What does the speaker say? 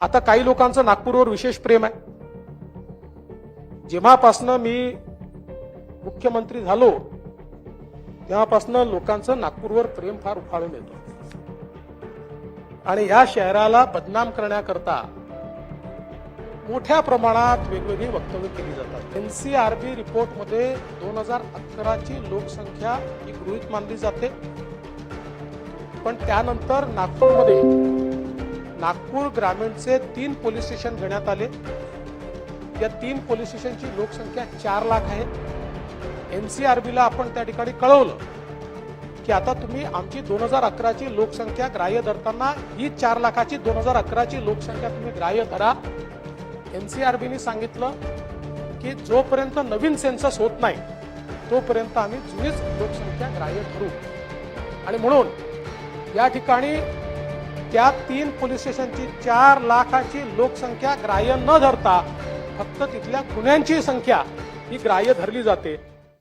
आता काही लोकांचं नागपूरवर विशेष प्रेम आहे. जेव्हापासनं मी मुख्यमंत्री झालो तेव्हापासनं लोकांचं नागपूरवर प्रेम फार उफाळून येतो. आणि या शहराला बदनाम करण्याकरता मोठ्या प्रमाणात वेगवेगळी वक्तव्य केली जातात. एनसीआरबी रिपोर्टमध्ये दोन हजार अकराची लोकसंख्या ही गृहीत मानली जाते. पण त्यानंतर नागपूरमध्ये नागपूर ग्रामीणचे तीन पोलीस स्टेशन घेण्यात आले. या तीन पोलीस स्टेशनची लोकसंख्या चार लाख आहे. बीला आपण त्या ठिकाणी कळवलं की आता तुम्ही आमची दोन हजार अकराची लोकसंख्या ग्राह्य धरताना ही चार लाखाची दोन हजार अकराची लोकसंख्या तुम्ही ग्राह्य धरा. एन सी आर बीने सांगितलं की जोपर्यंत नवीन सेन्सस होत नाही तोपर्यंत आम्ही जुनीच लोकसंख्या ग्राह्य धरू. आणि म्हणून या ठिकाणी त्या तीन पोलीस स्टेशनची चार लाखाची लोकसंख्या ग्राह्य न धरता फक्त तिथल्या गुन्ह्यांची संख्या ही ग्राह्य धरली जाते.